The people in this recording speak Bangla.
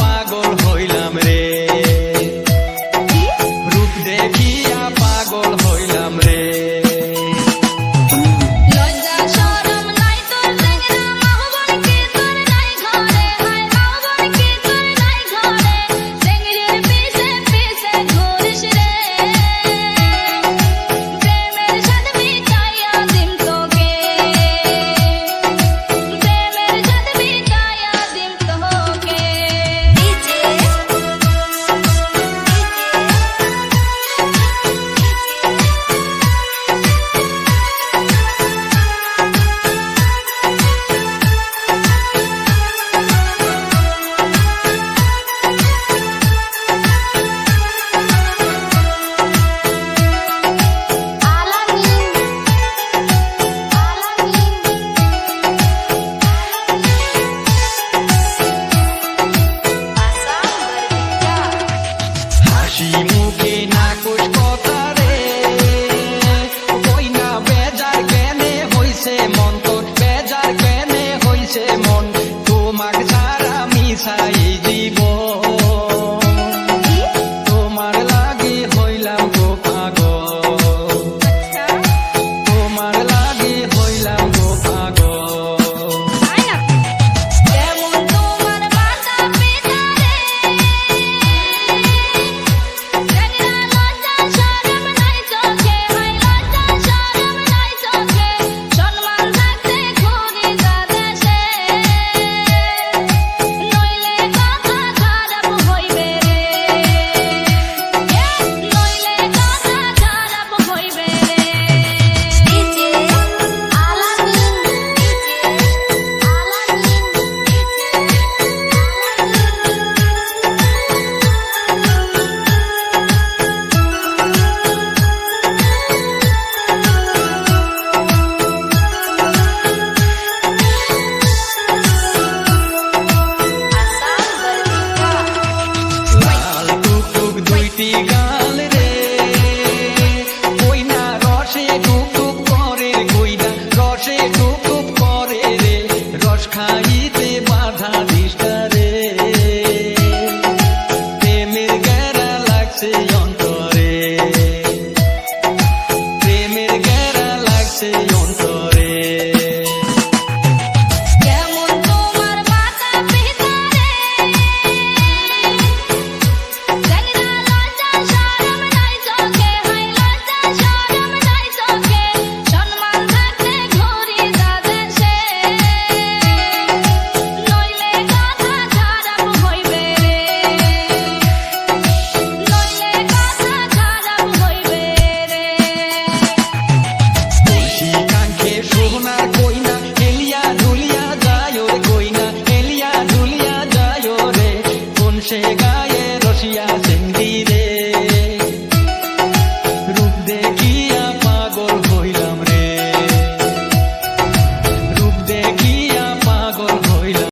পাগল হইল মন তোমাক ছাড়া মিশাই জীবন। গাল রে। কইনা রসে ডুব ডুব কইনা রসে ডুব ডুব রে। রস খাইতে বাধা দিস্তা রে। প্রেমের লাগছে